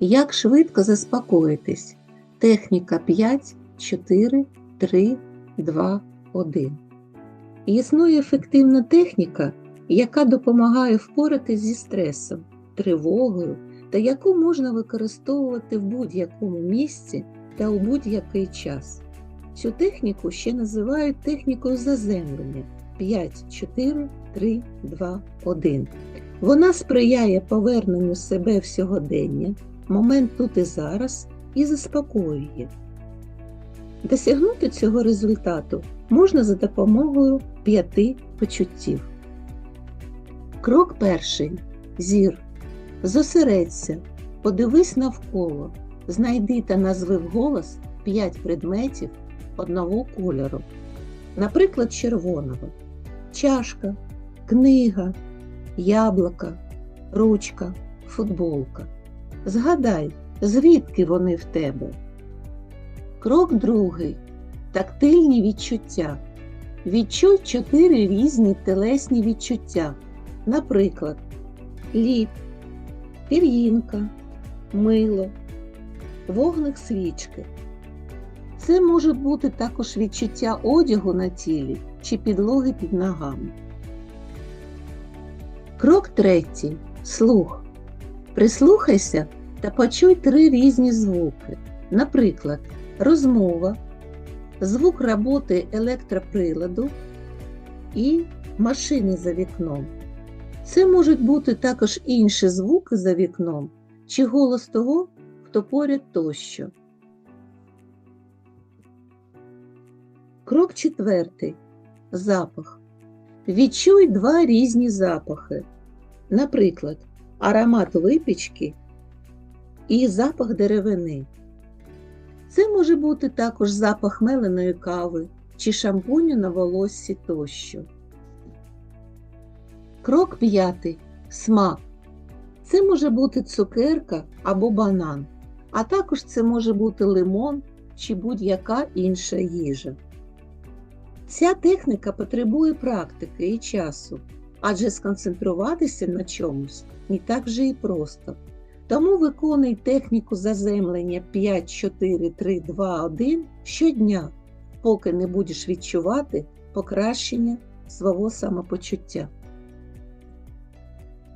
Як швидко заспокоїтись? Техніка 5, 4, 3, 2, 1. Існує ефективна техніка, яка допомагає впоратись зі стресом, тривогою та яку можна використовувати в будь-якому місці та у будь-який час. Цю техніку ще називають технікою заземлення 5, 4, 3, 2, 1. Вона сприяє поверненню себе в сьогодення, момент тут і зараз і заспокоює. Досягнути цього результату можна за допомогою п'яти почуттів. Крок перший. Зір. Зосередься, подивись навколо, знайди та назви вголос 5 предметів одного кольору, наприклад, червоного, чашка, книга, яблука, ручка, футболка. Згадай, звідки вони в тебе. Крок другий. Тактильні відчуття. Відчуй чотири різні телесні відчуття. Наприклад, лід, пір'їнка, мило, вогник свічки. Це можуть бути також відчуття одягу на тілі чи підлоги під ногами. Крок третій. Слух. Прислухайся та почуй три різні звуки. Наприклад, розмова, звук роботи електроприладу і машини за вікном. Це можуть бути також інші звуки за вікном чи голос того, хто поряд тощо. Крок четвертий. Запах. Відчуй два різні запахи. Наприклад, аромат випічки і запах деревини. Це може бути також запах меленої кави чи шампуню на волоссі тощо. Крок п'ятий. Смак. Це може бути цукерка або банан, а також це може бути лимон чи будь-яка інша їжа. Ця техніка потребує практики і часу, адже сконцентруватися на чомусь не так вже і просто. Тому виконуй техніку заземлення 5, 4, 3, 2, 1 щодня, поки не будеш відчувати покращення свого самопочуття.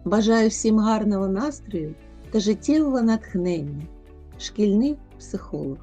Бажаю всім гарного настрою та життєвого натхнення. Шкільний психолог.